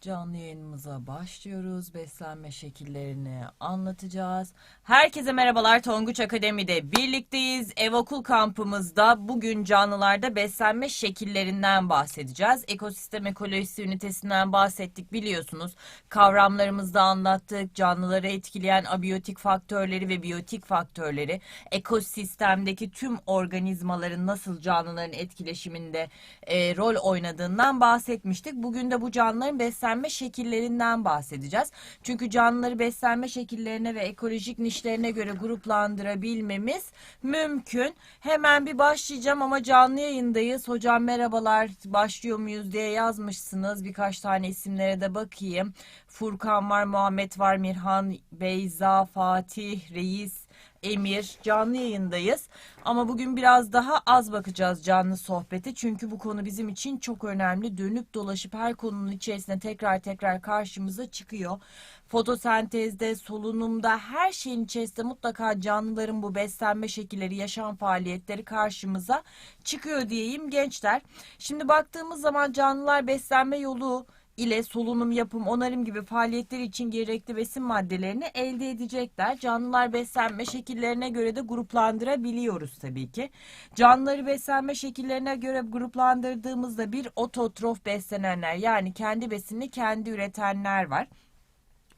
Canlı yayınımıza başlıyoruz. Beslenme şekillerini anlatacağız. Herkese merhabalar. Tonguç Akademi'de birlikteyiz. Ev okul kampımızda bugün canlılarda beslenme şekillerinden bahsedeceğiz. Ekosistem ekolojisi ünitesinden bahsettik biliyorsunuz. Kavramlarımızda anlattık. Canlıları etkileyen abiyotik faktörleri ve biyotik faktörleri, ekosistemdeki tüm organizmaların nasıl canlıların etkileşiminde e, rol oynadığından bahsetmiştik. Bugün de bu canlıların beslenme şekillerinden bahsedeceğiz. Çünkü canlıları beslenme şekillerine ve ekolojik nişlerine göre gruplandırabilmemiz mümkün. Hemen bir başlayacağım ama canlı yayındayız. Hocam merhabalar başlıyor muyuz diye yazmışsınız. Birkaç tane isimlere de bakayım. Furkan var, Muhammed var, Mirhan, Beyza, Fatih, Reis, Emir canlı yayındayız. Ama bugün biraz daha az bakacağız canlı sohbete. Çünkü bu konu bizim için çok önemli. Dönüp dolaşıp her konunun içerisinde tekrar tekrar karşımıza çıkıyor. Fotosentezde, solunumda, her şeyin içerisinde mutlaka canlıların bu beslenme şekilleri, yaşam faaliyetleri karşımıza çıkıyor diyeyim gençler. Şimdi baktığımız zaman canlılar beslenme yolu ile solunum, yapım, onarım gibi faaliyetler için gerekli besin maddelerini elde edecekler. Canlılar beslenme şekillerine göre de gruplandırabiliyoruz tabii ki. Canlıları beslenme şekillerine göre gruplandırdığımızda bir ototrof beslenenler yani kendi besinini kendi üretenler var.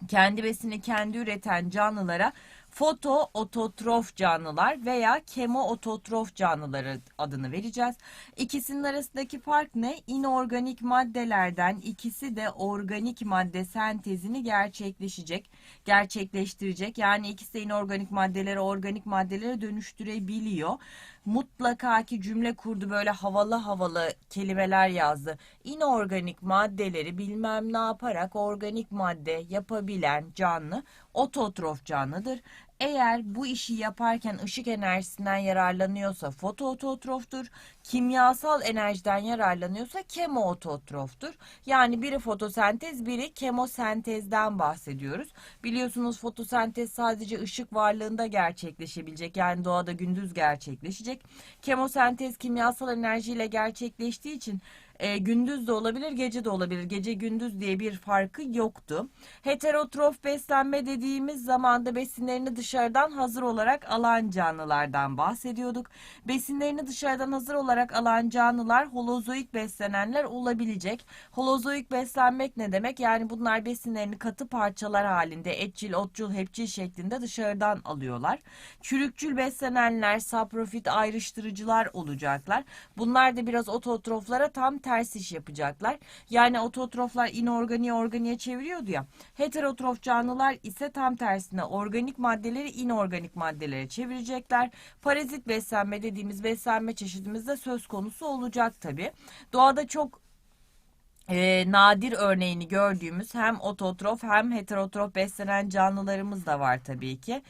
Kendi besini kendi üreten canlılara foto ototrof canlılar veya kemo ototrof canlıları adını vereceğiz. İkisinin arasındaki fark ne? İnorganik maddelerden ikisi de organik madde sentezini gerçekleşecek, gerçekleştirecek. Yani ikisi de inorganik maddeleri organik maddelere dönüştürebiliyor. Mutlaka ki cümle kurdu böyle havalı havalı kelimeler yazdı. İnorganik maddeleri bilmem ne yaparak organik madde yapabilen canlı ototrof canlıdır. Eğer bu işi yaparken ışık enerjisinden yararlanıyorsa fotoototroftur. Kimyasal enerjiden yararlanıyorsa kemoototroftur. Yani biri fotosentez, biri kemosentezden bahsediyoruz. Biliyorsunuz fotosentez sadece ışık varlığında gerçekleşebilecek. Yani doğada gündüz gerçekleşecek. Kemosentez kimyasal enerjiyle gerçekleştiği için e, gündüz de olabilir, gece de olabilir. Gece gündüz diye bir farkı yoktu. Heterotrof beslenme dediğimiz zamanda besinlerini dışarıdan hazır olarak alan canlılardan bahsediyorduk. Besinlerini dışarıdan hazır olarak alan canlılar holozoik beslenenler olabilecek. Holozoik beslenmek ne demek? Yani bunlar besinlerini katı parçalar halinde etçil, otçul, hepçil şeklinde dışarıdan alıyorlar. Çürükçül beslenenler saprofit ayrıştırıcılar olacaklar. Bunlar da biraz ototroflara tam ters iş yapacaklar. Yani ototroflar inorganiği organiğe çeviriyordu ya. Heterotrof canlılar ise tam tersine organik maddeleri inorganik maddelere çevirecekler. Parazit beslenme dediğimiz beslenme çeşidimiz de söz konusu olacak tabi. Doğada çok e, nadir örneğini gördüğümüz hem ototrof hem heterotrof beslenen canlılarımız da var tabii ki.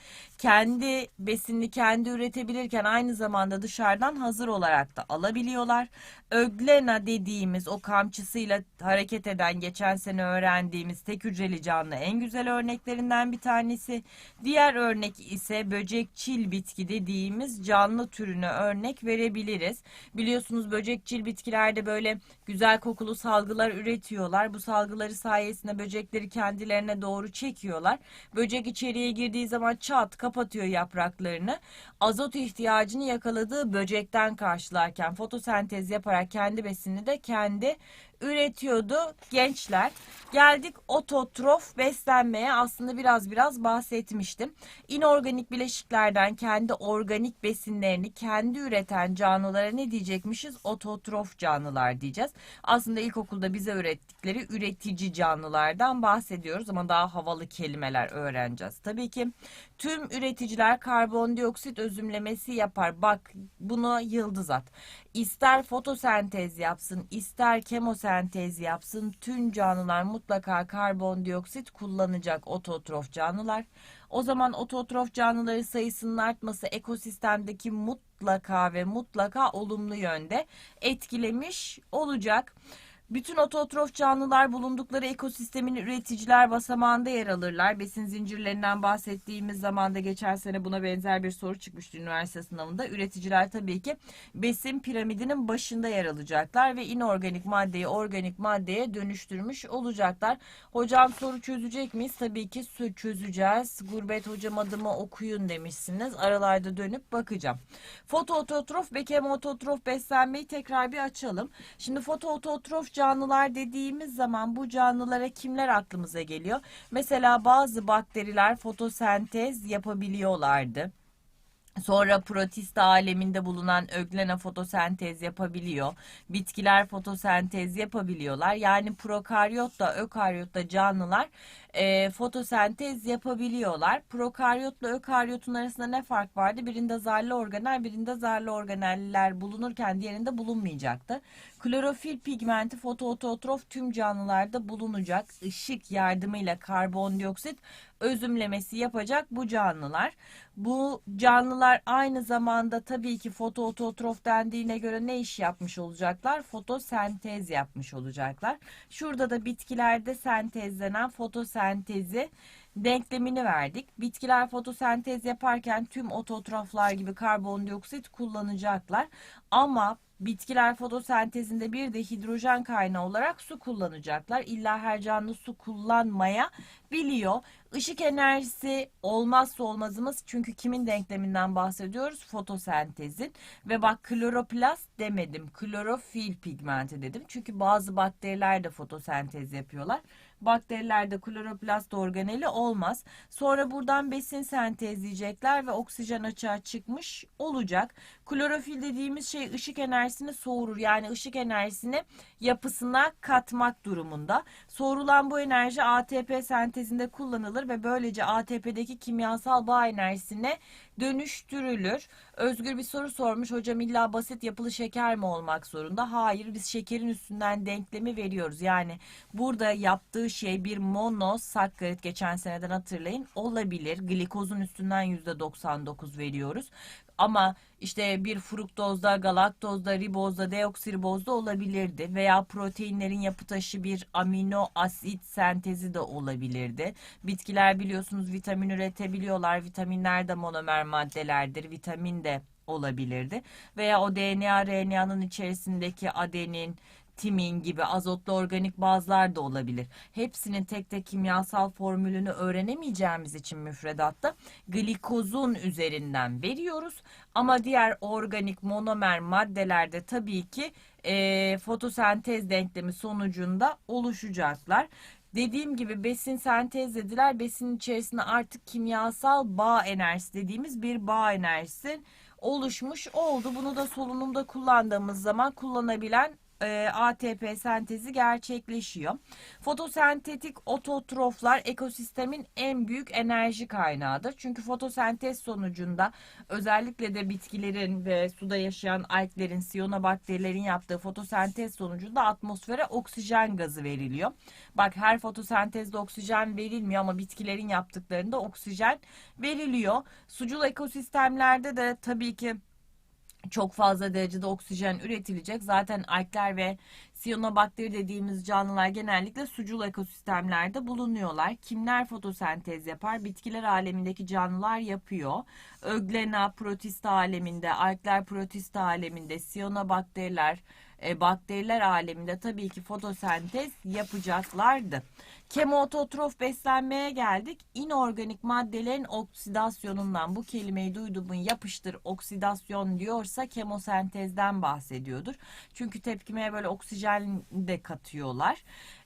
Kendi besinini kendi üretebilirken aynı zamanda dışarıdan hazır olarak da alabiliyorlar. Öglena dediğimiz o kamçısıyla hareket eden geçen sene öğrendiğimiz tek hücreli canlı en güzel örneklerinden bir tanesi. Diğer örnek ise böcekçil bitki dediğimiz canlı türüne örnek verebiliriz. Biliyorsunuz böcekçil bitkilerde böyle güzel kokulu salgılar üretiyorlar. Bu salgıları sayesinde böcekleri kendilerine doğru çekiyorlar. Böcek içeriye girdiği zaman çat kapatıyor yapraklarını. Azot ihtiyacını yakaladığı böcekten karşılarken fotosentez yaparak kendi besinini de kendi üretiyordu gençler. Geldik ototrof beslenmeye aslında biraz biraz bahsetmiştim. İnorganik bileşiklerden kendi organik besinlerini kendi üreten canlılara ne diyecekmişiz? Ototrof canlılar diyeceğiz. Aslında ilkokulda bize öğrettikleri üretici canlılardan bahsediyoruz ama daha havalı kelimeler öğreneceğiz. Tabii ki tüm üreticiler karbondioksit özümlemesi yapar. Bak bunu yıldız at. İster fotosentez yapsın, ister kemosentez yapsın tüm canlılar mutlaka karbondioksit kullanacak ototrof canlılar. O zaman ototrof canlıları sayısının artması ekosistemdeki mutlaka ve mutlaka olumlu yönde etkilemiş olacak. Bütün ototrof canlılar bulundukları ekosistemin üreticiler basamağında yer alırlar. Besin zincirlerinden bahsettiğimiz zamanda geçen sene buna benzer bir soru çıkmıştı üniversite sınavında. Üreticiler tabii ki besin piramidinin başında yer alacaklar ve inorganik maddeyi organik maddeye dönüştürmüş olacaklar. Hocam soru çözecek miyiz? Tabii ki çözeceğiz. Gurbet hocam adımı okuyun demişsiniz. Aralarda dönüp bakacağım. Fotoototrof ve kemototrof beslenmeyi tekrar bir açalım. Şimdi fotoototrof canlılar dediğimiz zaman bu canlılara kimler aklımıza geliyor? Mesela bazı bakteriler fotosentez yapabiliyorlardı. Sonra protist aleminde bulunan öglena fotosentez yapabiliyor. Bitkiler fotosentez yapabiliyorlar. Yani prokaryotta, ökaryotta canlılar e, fotosentez yapabiliyorlar. Prokaryotla ökaryotun arasında ne fark vardı? Birinde zarlı organel, birinde zarlı organeller bulunurken diğerinde bulunmayacaktı. Klorofil pigmenti fotoototrof tüm canlılarda bulunacak. Işık yardımıyla karbondioksit özümlemesi yapacak bu canlılar. Bu canlılar aynı zamanda tabii ki fotoototrof dendiğine göre ne iş yapmış olacaklar? Fotosentez yapmış olacaklar. Şurada da bitkilerde sentezlenen fotosentezi denklemini verdik. Bitkiler fotosentez yaparken tüm ototroflar gibi karbondioksit kullanacaklar. Ama bitkiler fotosentezinde bir de hidrojen kaynağı olarak su kullanacaklar. İlla her canlı su kullanmaya biliyor. Işık enerjisi olmazsa olmazımız çünkü kimin denkleminden bahsediyoruz? Fotosentezin. Ve bak kloroplast demedim. Klorofil pigmenti dedim. Çünkü bazı bakteriler de fotosentez yapıyorlar. Bakterilerde kloroplast organeli olmaz. Sonra buradan besin sentezleyecekler ve oksijen açığa çıkmış olacak. Klorofil dediğimiz şey ışık enerjisini soğurur. Yani ışık enerjisini yapısına katmak durumunda. Soğurulan bu enerji ATP sentezinde kullanılır ve böylece ATP'deki kimyasal bağ enerjisine dönüştürülür. Özgür bir soru sormuş. Hocam illa basit yapılı şeker mi olmak zorunda? Hayır biz şekerin üstünden denklemi veriyoruz. Yani burada yaptığı şey bir monosakkarit geçen seneden hatırlayın olabilir. Glikozun üstünden %99 veriyoruz. Ama işte bir fruktozda, galaktozda, ribozda, deoksiribozda olabilirdi. Veya proteinlerin yapı taşı bir amino asit sentezi de olabilirdi. Bitkiler biliyorsunuz vitamin üretebiliyorlar. Vitaminler de monomer maddelerdir. Vitamin de olabilirdi. Veya o DNA, RNA'nın içerisindeki adenin, timin gibi azotlu organik bazlar da olabilir. Hepsinin tek tek kimyasal formülünü öğrenemeyeceğimiz için müfredatta glikozun üzerinden veriyoruz. Ama diğer organik monomer maddelerde tabii ki e, fotosentez denklemi sonucunda oluşacaklar. Dediğim gibi besin sentezlediler. Besinin içerisinde artık kimyasal bağ enerjisi dediğimiz bir bağ enerjisi oluşmuş oldu. Bunu da solunumda kullandığımız zaman kullanabilen e, ATP sentezi gerçekleşiyor. Fotosentetik ototroflar ekosistemin en büyük enerji kaynağıdır. Çünkü fotosentez sonucunda özellikle de bitkilerin ve suda yaşayan alglerin, siyonobakterilerin yaptığı fotosentez sonucunda atmosfere oksijen gazı veriliyor. Bak her fotosentezde oksijen verilmiyor ama bitkilerin yaptıklarında oksijen veriliyor. Sucul ekosistemlerde de tabii ki çok fazla derecede oksijen üretilecek. Zaten algler ve siyanobakteri dediğimiz canlılar genellikle sucul ekosistemlerde bulunuyorlar. Kimler fotosentez yapar? Bitkiler alemindeki canlılar yapıyor. Öglena protista aleminde, algler protista aleminde, siyanobakteriler, e, bakteriler aleminde tabii ki fotosentez yapacaklardı. Kemototrof beslenmeye geldik. İnorganik maddelerin oksidasyonundan bu kelimeyi duyduğumun yapıştır oksidasyon diyorsa kemosentezden bahsediyordur. Çünkü tepkimeye böyle oksijen de katıyorlar.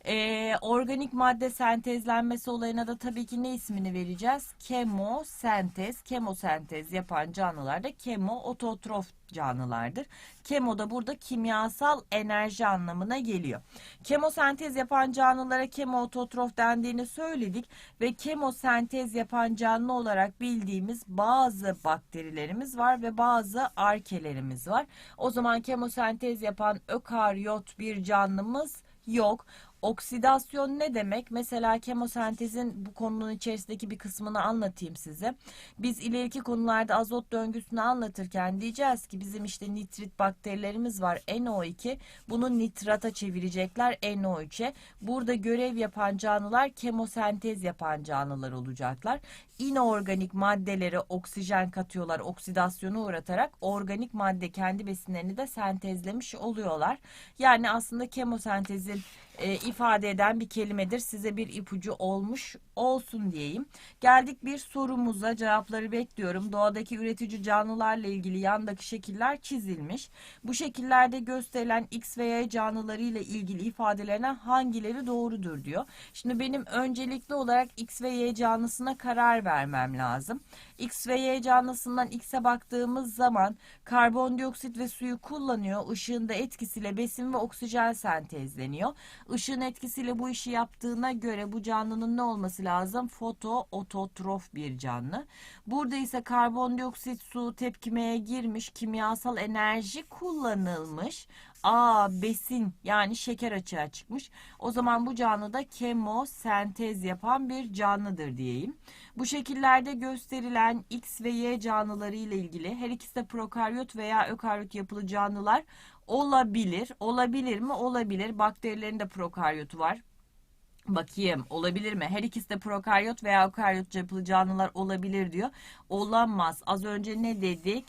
Ee, organik madde sentezlenmesi olayına da tabii ki ne ismini vereceğiz? Kemosentez. Kemosentez yapan canlılar da kemoototrof canlılardır. Kemo da burada kimyasal enerji anlamına geliyor. Kemosentez yapan canlılara kemoototrof dendiğini söyledik ve kemosentez yapan canlı olarak bildiğimiz bazı bakterilerimiz var ve bazı arkelerimiz var. O zaman kemosentez yapan ökaryot bir canlımız yok. Oksidasyon ne demek? Mesela kemosentezin bu konunun içerisindeki bir kısmını anlatayım size. Biz ileriki konularda azot döngüsünü anlatırken diyeceğiz ki bizim işte nitrit bakterilerimiz var NO2. Bunu nitrata çevirecekler NO3'e. Burada görev yapan canlılar kemosentez yapan canlılar olacaklar. İnorganik maddelere oksijen katıyorlar oksidasyonu uğratarak organik madde kendi besinlerini de sentezlemiş oluyorlar. Yani aslında kemosentezin e, ifade eden bir kelimedir. Size bir ipucu olmuş olsun diyeyim. Geldik bir sorumuza cevapları bekliyorum. Doğadaki üretici canlılarla ilgili yandaki şekiller çizilmiş. Bu şekillerde gösterilen X ve Y canlılarıyla ilgili ifadelerine hangileri doğrudur diyor. Şimdi benim öncelikli olarak X ve Y canlısına karar vermem lazım. X ve Y canlısından X'e baktığımız zaman karbondioksit ve suyu kullanıyor. Işığın da etkisiyle besin ve oksijen sentezleniyor. Işığın etkisiyle bu işi yaptığına göre bu canlının ne olması lazım? Foto ototrof bir canlı. Burada ise karbondioksit su tepkimeye girmiş, kimyasal enerji kullanılmış. A besin yani şeker açığa çıkmış. O zaman bu canlı da kemosentez yapan bir canlıdır diyeyim. Bu şekillerde gösterilen X ve Y canlıları ile ilgili her ikisi de prokaryot veya ökaryot yapılı canlılar olabilir. Olabilir mi? Olabilir. Bakterilerin de prokaryotu var. Bakayım olabilir mi? Her ikisi de prokaryot veya ökaryot yapılı canlılar olabilir diyor. Olamaz. Az önce ne dedik?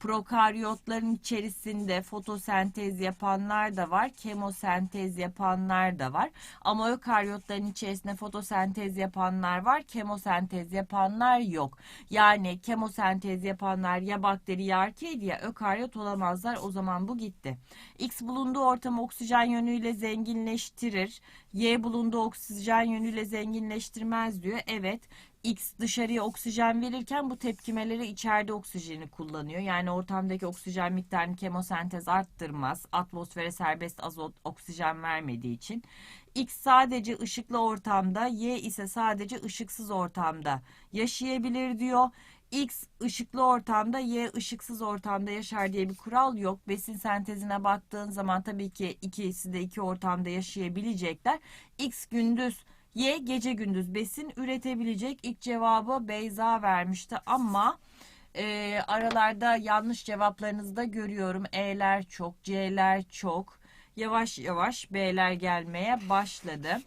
Prokaryotların içerisinde fotosentez yapanlar da var, kemosentez yapanlar da var. Ama ökaryotların içerisinde fotosentez yapanlar var, kemosentez yapanlar yok. Yani kemosentez yapanlar ya bakteri ya arkeydi ya ökaryot olamazlar. O zaman bu gitti. X bulunduğu ortamı oksijen yönüyle zenginleştirir. Y bulunduğu oksijen yönüyle zenginleştirmez diyor. Evet. X dışarıya oksijen verirken bu tepkimeleri içeride oksijeni kullanıyor. Yani ortamdaki oksijen miktarını kemosentez arttırmaz. Atmosfere serbest azot oksijen vermediği için. X sadece ışıklı ortamda, Y ise sadece ışıksız ortamda yaşayabilir diyor. X ışıklı ortamda, Y ışıksız ortamda yaşar diye bir kural yok. Besin sentezine baktığın zaman tabii ki ikisi de iki ortamda yaşayabilecekler. X gündüz Y gece gündüz besin üretebilecek. İlk cevabı Beyza vermişti ama e, aralarda yanlış cevaplarınızı da görüyorum. E'ler çok, C'ler çok. Yavaş yavaş B'ler gelmeye başladı.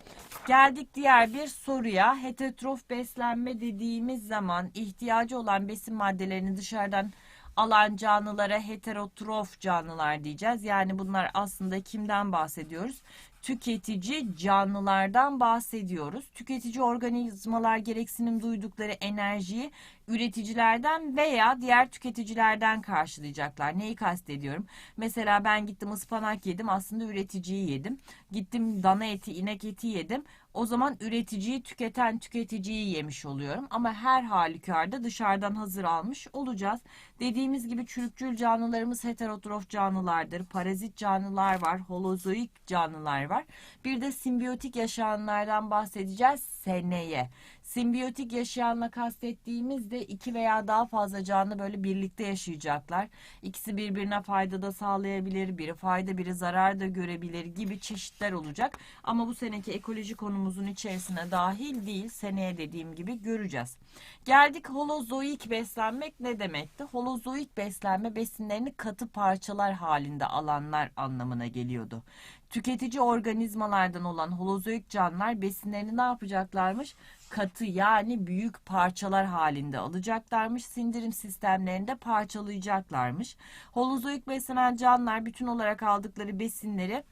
Geldik diğer bir soruya. Heterotrof beslenme dediğimiz zaman ihtiyacı olan besin maddelerini dışarıdan alan canlılara heterotrof canlılar diyeceğiz. Yani bunlar aslında kimden bahsediyoruz? Tüketici canlılardan bahsediyoruz. Tüketici organizmalar gereksinim duydukları enerjiyi üreticilerden veya diğer tüketicilerden karşılayacaklar. Neyi kastediyorum? Mesela ben gittim ıspanak yedim aslında üreticiyi yedim. Gittim dana eti, inek eti yedim. O zaman üreticiyi tüketen tüketiciyi yemiş oluyorum. Ama her halükarda dışarıdan hazır almış olacağız. Dediğimiz gibi çürükçül canlılarımız heterotrof canlılardır. Parazit canlılar var, holozoik canlılar var. Bir de simbiyotik yaşayanlardan bahsedeceğiz seneye. Simbiyotik yaşayanla kastettiğimiz de iki veya daha fazla canlı böyle birlikte yaşayacaklar. İkisi birbirine fayda da sağlayabilir, biri fayda biri zarar da görebilir gibi çeşitler olacak. Ama bu seneki ekoloji konumuzun içerisine dahil değil. Seneye dediğim gibi göreceğiz. Geldik holozoik beslenmek ne demekti? Holozoik beslenme besinlerini katı parçalar halinde alanlar anlamına geliyordu. Tüketici organizmalardan olan holozoik canlılar besinlerini ne yapacaklarmış? Katı yani büyük parçalar halinde alacaklarmış. Sindirim sistemlerinde parçalayacaklarmış. Holozoik beslenen canlılar bütün olarak aldıkları besinleri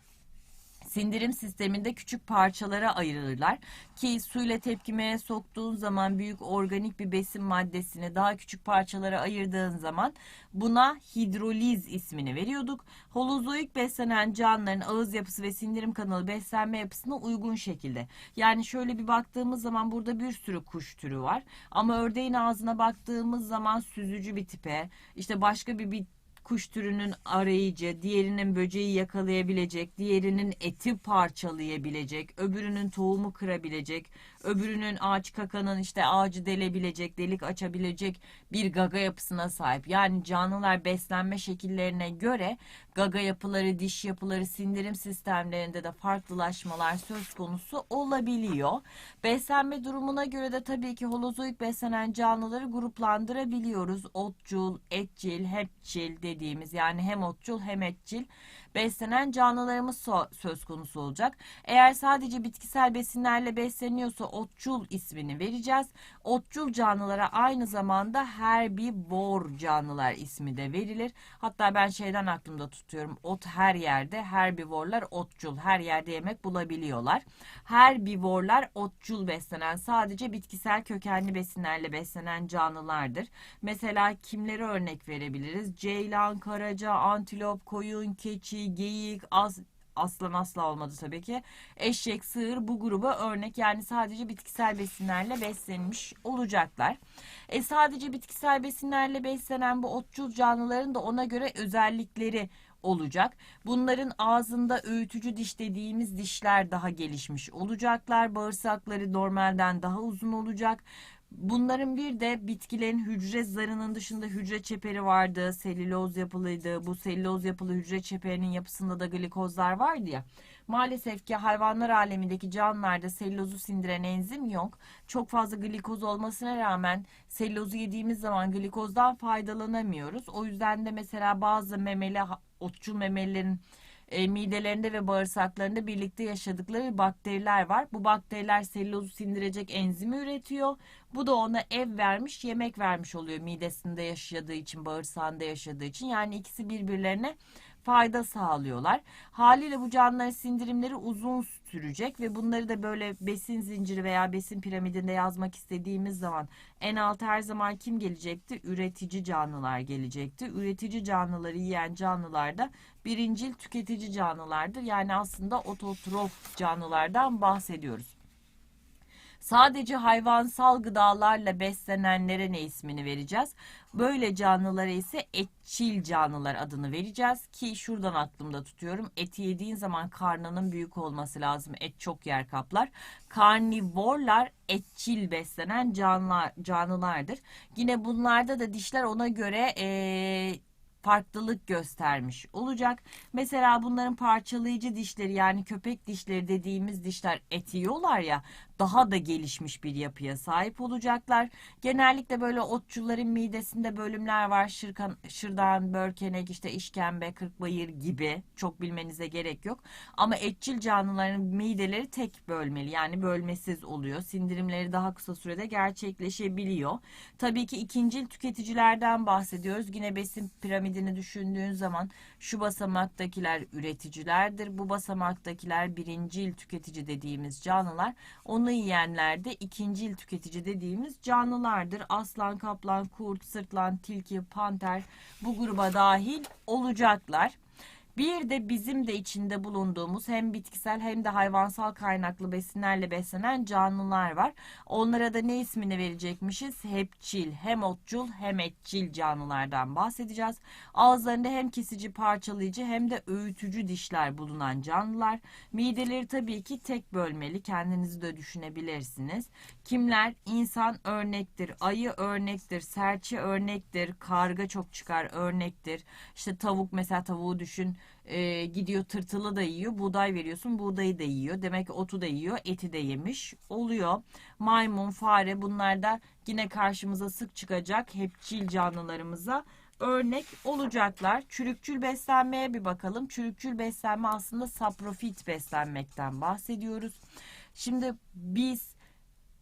sindirim sisteminde küçük parçalara ayırırlar ki suyla tepkimeye soktuğun zaman büyük organik bir besin maddesini daha küçük parçalara ayırdığın zaman buna hidroliz ismini veriyorduk. Holozoik beslenen canlıların ağız yapısı ve sindirim kanalı beslenme yapısına uygun şekilde. Yani şöyle bir baktığımız zaman burada bir sürü kuş türü var ama ördeğin ağzına baktığımız zaman süzücü bir tipe işte başka bir, bir kuş türünün arayıcı, diğerinin böceği yakalayabilecek, diğerinin eti parçalayabilecek, öbürünün tohumu kırabilecek, öbürünün ağaç kakanın işte ağacı delebilecek, delik açabilecek bir gaga yapısına sahip. Yani canlılar beslenme şekillerine göre gaga yapıları, diş yapıları, sindirim sistemlerinde de farklılaşmalar söz konusu olabiliyor. Beslenme durumuna göre de tabii ki holozoik beslenen canlıları gruplandırabiliyoruz. Otçul, etçil, hepçil dediğimiz yani hem otçul hem etçil beslenen canlılarımız söz konusu olacak. Eğer sadece bitkisel besinlerle besleniyorsa otçul ismini vereceğiz. Otçul canlılara aynı zamanda herbivor canlılar ismi de verilir. Hatta ben şeyden aklımda tutuyorum. Ot her yerde, herbivorlar otçul. Her yerde yemek bulabiliyorlar. Herbivorlar otçul beslenen, sadece bitkisel kökenli besinlerle beslenen canlılardır. Mesela kimleri örnek verebiliriz? Ceylan, karaca, antilop, koyun, keçi, geyik, az aslan asla olmadı tabii ki. Eşek, sığır bu gruba örnek yani sadece bitkisel besinlerle beslenmiş olacaklar. E sadece bitkisel besinlerle beslenen bu otçul canlıların da ona göre özellikleri olacak. Bunların ağzında öğütücü diş dediğimiz dişler daha gelişmiş olacaklar. Bağırsakları normalden daha uzun olacak. Bunların bir de bitkilerin hücre zarının dışında hücre çeperi vardı. Selüloz yapılıydı. Bu selüloz yapılı hücre çeperinin yapısında da glikozlar vardı ya. Maalesef ki hayvanlar alemindeki canlılarda selülozu sindiren enzim yok. Çok fazla glikoz olmasına rağmen selülozu yediğimiz zaman glikozdan faydalanamıyoruz. O yüzden de mesela bazı memeli otçul memelilerin e, midelerinde ve bağırsaklarında birlikte yaşadıkları bakteriler var. Bu bakteriler selülozu sindirecek enzimi üretiyor. Bu da ona ev vermiş, yemek vermiş oluyor midesinde yaşadığı için, bağırsağında yaşadığı için. Yani ikisi birbirlerine fayda sağlıyorlar. Haliyle bu canlıların sindirimleri uzun sürecek ve bunları da böyle besin zinciri veya besin piramidinde yazmak istediğimiz zaman en alt her zaman kim gelecekti? Üretici canlılar gelecekti. Üretici canlıları yiyen canlılar da birincil tüketici canlılardır. Yani aslında ototrof canlılardan bahsediyoruz. Sadece hayvansal gıdalarla beslenenlere ne ismini vereceğiz? Böyle canlılara ise etçil canlılar adını vereceğiz ki şuradan aklımda tutuyorum. Eti yediğin zaman karnının büyük olması lazım. Et çok yer kaplar. Karnivorlar etçil beslenen canlılar, canlılardır. Yine bunlarda da dişler ona göre ee, farklılık göstermiş olacak. Mesela bunların parçalayıcı dişleri yani köpek dişleri dediğimiz dişler et yiyorlar ya daha da gelişmiş bir yapıya sahip olacaklar. Genellikle böyle otçuların midesinde bölümler var. Şırkan, şırdan, börkenek, işte işkembe, kırkbayır gibi. Çok bilmenize gerek yok. Ama etçil canlıların mideleri tek bölmeli. Yani bölmesiz oluyor. Sindirimleri daha kısa sürede gerçekleşebiliyor. Tabii ki ikincil tüketicilerden bahsediyoruz. Yine besin piramidini düşündüğün zaman şu basamaktakiler üreticilerdir. Bu basamaktakiler birincil tüketici dediğimiz canlılar. Onu Canlı yiyenler ikincil tüketici dediğimiz canlılardır. Aslan, kaplan, kurt, sırtlan, tilki, panter bu gruba dahil olacaklar. Bir de bizim de içinde bulunduğumuz hem bitkisel hem de hayvansal kaynaklı besinlerle beslenen canlılar var. Onlara da ne ismini verecekmişiz? Hepçil, hem otçul hem etçil canlılardan bahsedeceğiz. Ağızlarında hem kesici parçalayıcı hem de öğütücü dişler bulunan canlılar. Mideleri tabii ki tek bölmeli. Kendinizi de düşünebilirsiniz. Kimler? İnsan örnektir, ayı örnektir, serçe örnektir, karga çok çıkar örnektir. İşte tavuk mesela tavuğu düşün e, gidiyor tırtılı da yiyor. Buğday veriyorsun buğdayı da yiyor. Demek ki otu da yiyor eti de yemiş oluyor. Maymun, fare bunlar da yine karşımıza sık çıkacak hepçil canlılarımıza örnek olacaklar. Çürükçül beslenmeye bir bakalım. Çürükçül beslenme aslında saprofit beslenmekten bahsediyoruz. Şimdi biz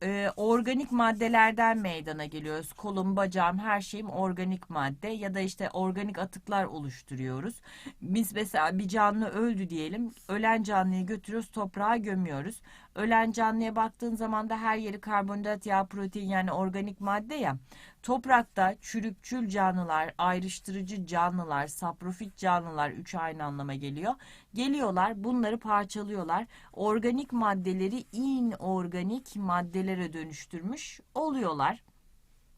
e, organik maddelerden meydana geliyoruz. Kolum, bacağım, her şeyim organik madde ya da işte organik atıklar oluşturuyoruz. Biz mesela bir canlı öldü diyelim. Ölen canlıyı götürüyoruz, toprağa gömüyoruz. Ölen canlıya baktığın zaman da her yeri karbonhidrat, yağ, protein yani organik madde ya. Toprakta çürükçül canlılar, ayrıştırıcı canlılar, saprofit canlılar üç aynı anlama geliyor. Geliyorlar bunları parçalıyorlar. Organik maddeleri inorganik maddelere dönüştürmüş oluyorlar.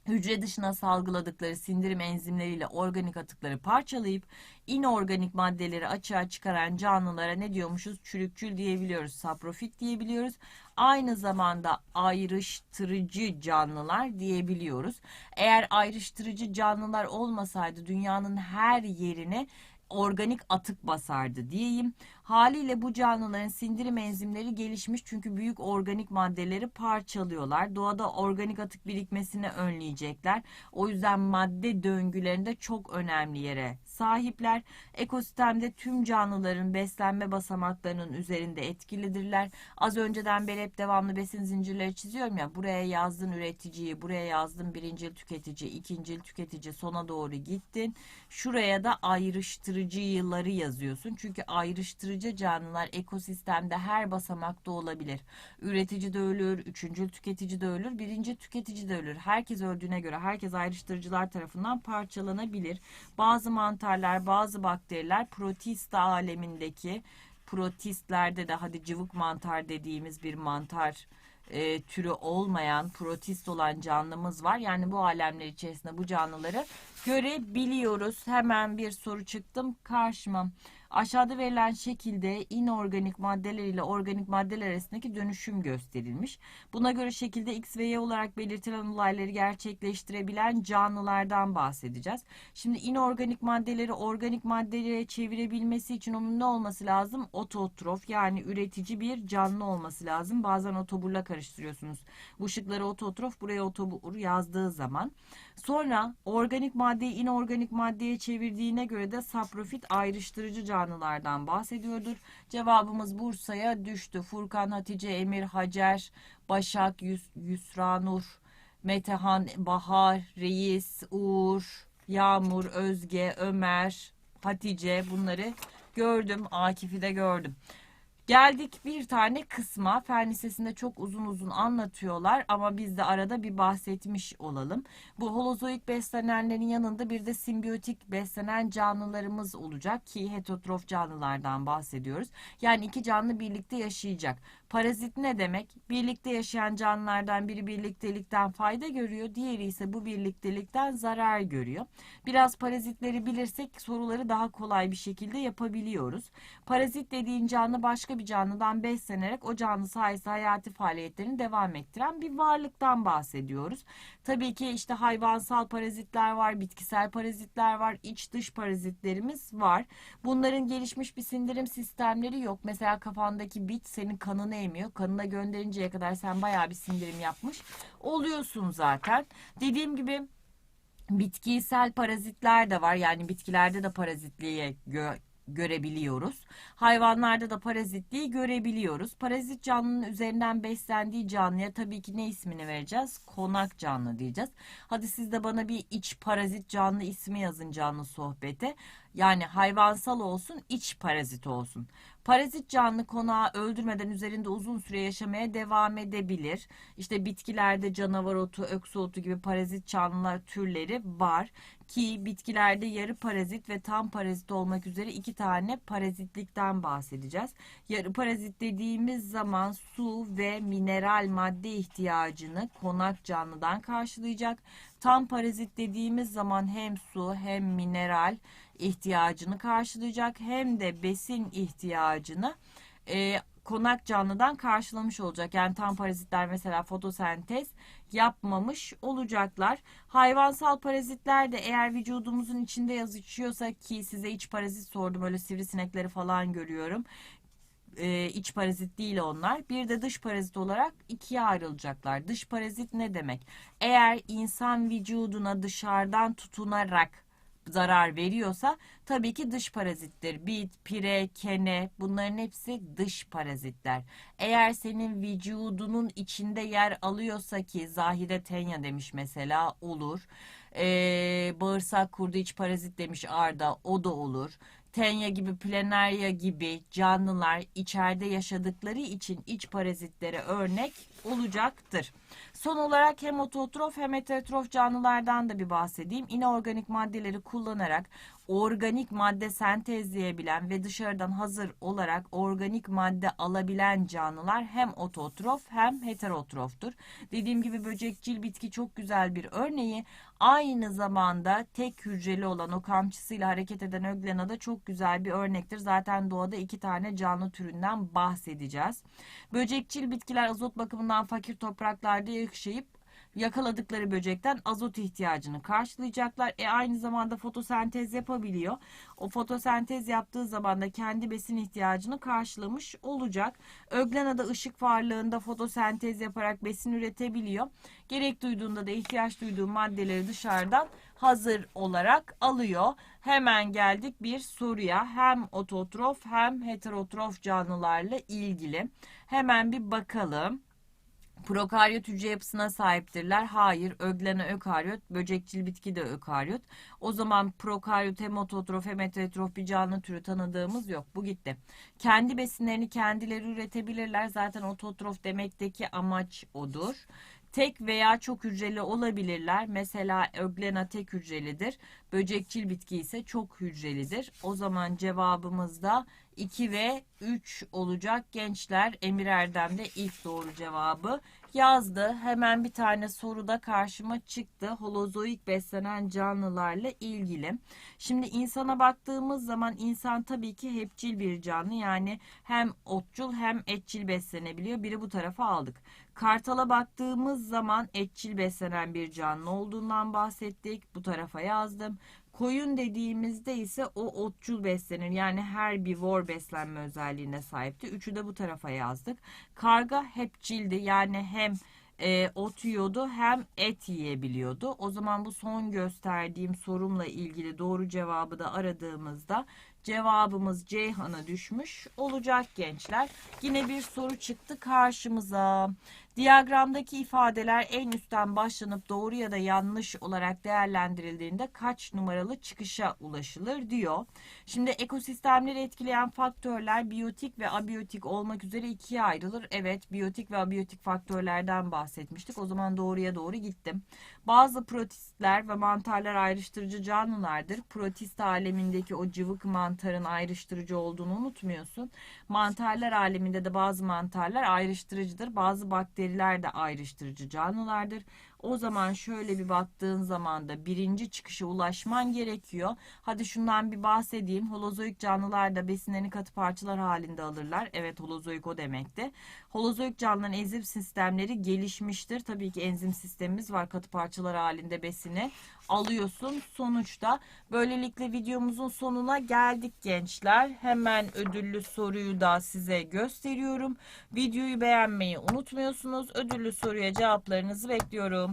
Hücre dışına salgıladıkları sindirim enzimleriyle organik atıkları parçalayıp inorganik maddeleri açığa çıkaran canlılara ne diyormuşuz? Çürükçül diyebiliyoruz, saprofit diyebiliyoruz. Aynı zamanda ayrıştırıcı canlılar diyebiliyoruz. Eğer ayrıştırıcı canlılar olmasaydı dünyanın her yerine organik atık basardı diyeyim. Haliyle bu canlıların sindirim enzimleri gelişmiş çünkü büyük organik maddeleri parçalıyorlar. Doğada organik atık birikmesini önleyecekler. O yüzden madde döngülerinde çok önemli yere sahipler. Ekosistemde tüm canlıların beslenme basamaklarının üzerinde etkilidirler. Az önceden beri hep devamlı besin zincirleri çiziyorum ya. Buraya yazdın üreticiyi, buraya yazdın birincil tüketici, ikincil tüketici sona doğru gittin. Şuraya da ayrıştırıcıları yazıyorsun. Çünkü ayrıştırıcı canlılar ekosistemde her basamakta olabilir. Üretici de ölür, üçüncül tüketici de ölür, birinci tüketici de ölür. Herkes öldüğüne göre herkes ayrıştırıcılar tarafından parçalanabilir. Bazı mantarlar, bazı bakteriler protista alemindeki protistlerde de hadi cıvık mantar dediğimiz bir mantar e, türü olmayan protist olan canlımız var. Yani bu alemler içerisinde bu canlıları görebiliyoruz. Hemen bir soru çıktım karşıma. Aşağıda verilen şekilde inorganik maddeler ile organik maddeler arasındaki dönüşüm gösterilmiş. Buna göre şekilde X ve Y olarak belirtilen olayları gerçekleştirebilen canlılardan bahsedeceğiz. Şimdi inorganik maddeleri organik maddelere çevirebilmesi için onun ne olması lazım? Ototrof yani üretici bir canlı olması lazım. Bazen otoburla karıştırıyorsunuz. Bu şıkları ototrof buraya otobur yazdığı zaman. Sonra organik maddeyi inorganik maddeye çevirdiğine göre de saprofit ayrıştırıcı canlılardan bahsediyordur. Cevabımız Bursa'ya düştü. Furkan, Hatice, Emir, Hacer, Başak, Yus Yusra Nur, Metehan, Bahar, Reis, Uğur, Yağmur, Özge, Ömer, Hatice bunları gördüm. Akif'i de gördüm. Geldik bir tane kısma. Fen Lisesi'nde çok uzun uzun anlatıyorlar ama biz de arada bir bahsetmiş olalım. Bu holozoik beslenenlerin yanında bir de simbiyotik beslenen canlılarımız olacak ki heterotrof canlılardan bahsediyoruz. Yani iki canlı birlikte yaşayacak. Parazit ne demek? Birlikte yaşayan canlılardan biri birliktelikten fayda görüyor, diğeri ise bu birliktelikten zarar görüyor. Biraz parazitleri bilirsek soruları daha kolay bir şekilde yapabiliyoruz. Parazit dediğin canlı başka bir canlıdan beslenerek o canlı sayesinde hayati faaliyetlerini devam ettiren bir varlıktan bahsediyoruz. Tabii ki işte hayvansal parazitler var, bitkisel parazitler var, iç dış parazitlerimiz var. Bunların gelişmiş bir sindirim sistemleri yok. Mesela kafandaki bit senin kanını emiyor. Kanına gönderinceye kadar sen bayağı bir sindirim yapmış oluyorsun zaten. Dediğim gibi bitkisel parazitler de var. Yani bitkilerde de parazitliğe gö görebiliyoruz. Hayvanlarda da parazitliği görebiliyoruz. Parazit canlının üzerinden beslendiği canlıya tabii ki ne ismini vereceğiz? Konak canlı diyeceğiz. Hadi siz de bana bir iç parazit canlı ismi yazın canlı sohbete. Yani hayvansal olsun, iç parazit olsun. Parazit canlı konağı öldürmeden üzerinde uzun süre yaşamaya devam edebilir. İşte bitkilerde canavar otu, öksü otu gibi parazit canlılar türleri var. Ki bitkilerde yarı parazit ve tam parazit olmak üzere iki tane parazitlikten bahsedeceğiz. Yarı parazit dediğimiz zaman su ve mineral madde ihtiyacını konak canlıdan karşılayacak. Tam parazit dediğimiz zaman hem su hem mineral ihtiyacını karşılayacak hem de besin ihtiyacını e, konak canlıdan karşılamış olacak. Yani tam parazitler mesela fotosentez yapmamış olacaklar. Hayvansal parazitler de eğer vücudumuzun içinde yazışıyorsa ki size iç parazit sordum öyle sivrisinekleri falan görüyorum e, iç parazit değil onlar. Bir de dış parazit olarak ikiye ayrılacaklar. Dış parazit ne demek? Eğer insan vücuduna dışarıdan tutunarak zarar veriyorsa tabii ki dış parazittir. Bit, pire, kene bunların hepsi dış parazitler. Eğer senin vücudunun içinde yer alıyorsa ki Zahide Tenya demiş mesela olur. Ee, bağırsak kurdu iç parazit demiş Arda o da olur. Tenya gibi, Planaria gibi canlılar içeride yaşadıkları için iç parazitlere örnek olacaktır. Son olarak hem ototrof hem heterotrof canlılardan da bir bahsedeyim. İnorganik maddeleri kullanarak organik madde sentezleyebilen ve dışarıdan hazır olarak organik madde alabilen canlılar hem ototrof hem heterotroftur. Dediğim gibi böcekçil bitki çok güzel bir örneği. Aynı zamanda tek hücreli olan o kamçısıyla hareket eden öglena da çok güzel bir örnektir. Zaten doğada iki tane canlı türünden bahsedeceğiz. Böcekçil bitkiler azot bakımından fakir topraklarda yaşayıp yakaladıkları böcekten azot ihtiyacını karşılayacaklar. E aynı zamanda fotosentez yapabiliyor. O fotosentez yaptığı zaman da kendi besin ihtiyacını karşılamış olacak. Öglena da ışık varlığında fotosentez yaparak besin üretebiliyor. Gerek duyduğunda da ihtiyaç duyduğu maddeleri dışarıdan hazır olarak alıyor. Hemen geldik bir soruya. Hem ototrof hem heterotrof canlılarla ilgili. Hemen bir bakalım. Prokaryot hücre yapısına sahiptirler. Hayır. Öglena ökaryot. Böcekçil bitki de ökaryot. O zaman prokaryot hem ototrof hem heterotrof bir canlı türü tanıdığımız yok. Bu gitti. Kendi besinlerini kendileri üretebilirler. Zaten ototrof demekteki amaç odur. Tek veya çok hücreli olabilirler. Mesela öglena tek hücrelidir. Böcekçil bitki ise çok hücrelidir. O zaman cevabımız da 2 ve 3 olacak gençler. Emir Erdem de ilk doğru cevabı yazdı. Hemen bir tane soru da karşıma çıktı. Holozoik beslenen canlılarla ilgili. Şimdi insana baktığımız zaman insan tabii ki hepçil bir canlı. Yani hem otçul hem etçil beslenebiliyor. Biri bu tarafa aldık. Kartala baktığımız zaman etçil beslenen bir canlı olduğundan bahsettik. Bu tarafa yazdım. Koyun dediğimizde ise o otçul beslenir. Yani herbivor beslenme özelliğine sahipti. Üçü de bu tarafa yazdık. Karga hepçildi. Yani hem e, ot yiyordu hem et yiyebiliyordu. O zaman bu son gösterdiğim sorumla ilgili doğru cevabı da aradığımızda cevabımız Ceyhan'a düşmüş olacak gençler. Yine bir soru çıktı karşımıza. Diyagramdaki ifadeler en üstten başlanıp doğru ya da yanlış olarak değerlendirildiğinde kaç numaralı çıkışa ulaşılır diyor. Şimdi ekosistemleri etkileyen faktörler biyotik ve abiyotik olmak üzere ikiye ayrılır. Evet biyotik ve abiyotik faktörlerden bahsetmiştik. O zaman doğruya doğru gittim. Bazı protistler ve mantarlar ayrıştırıcı canlılardır. Protist alemindeki o cıvık mantarın ayrıştırıcı olduğunu unutmuyorsun. Mantarlar aleminde de bazı mantarlar ayrıştırıcıdır. Bazı bakteriler de ayrıştırıcı canlılardır. O zaman şöyle bir baktığın zaman da birinci çıkışa ulaşman gerekiyor. Hadi şundan bir bahsedeyim. Holozoik canlılar da besinlerini katı parçalar halinde alırlar. Evet holozoik o demekti. Holozoik canlıların enzim sistemleri gelişmiştir. Tabii ki enzim sistemimiz var katı parçalar halinde besini alıyorsun. Sonuçta böylelikle videomuzun sonuna geldik gençler. Hemen ödüllü soruyu da size gösteriyorum. Videoyu beğenmeyi unutmuyorsunuz. Ödüllü soruya cevaplarınızı bekliyorum.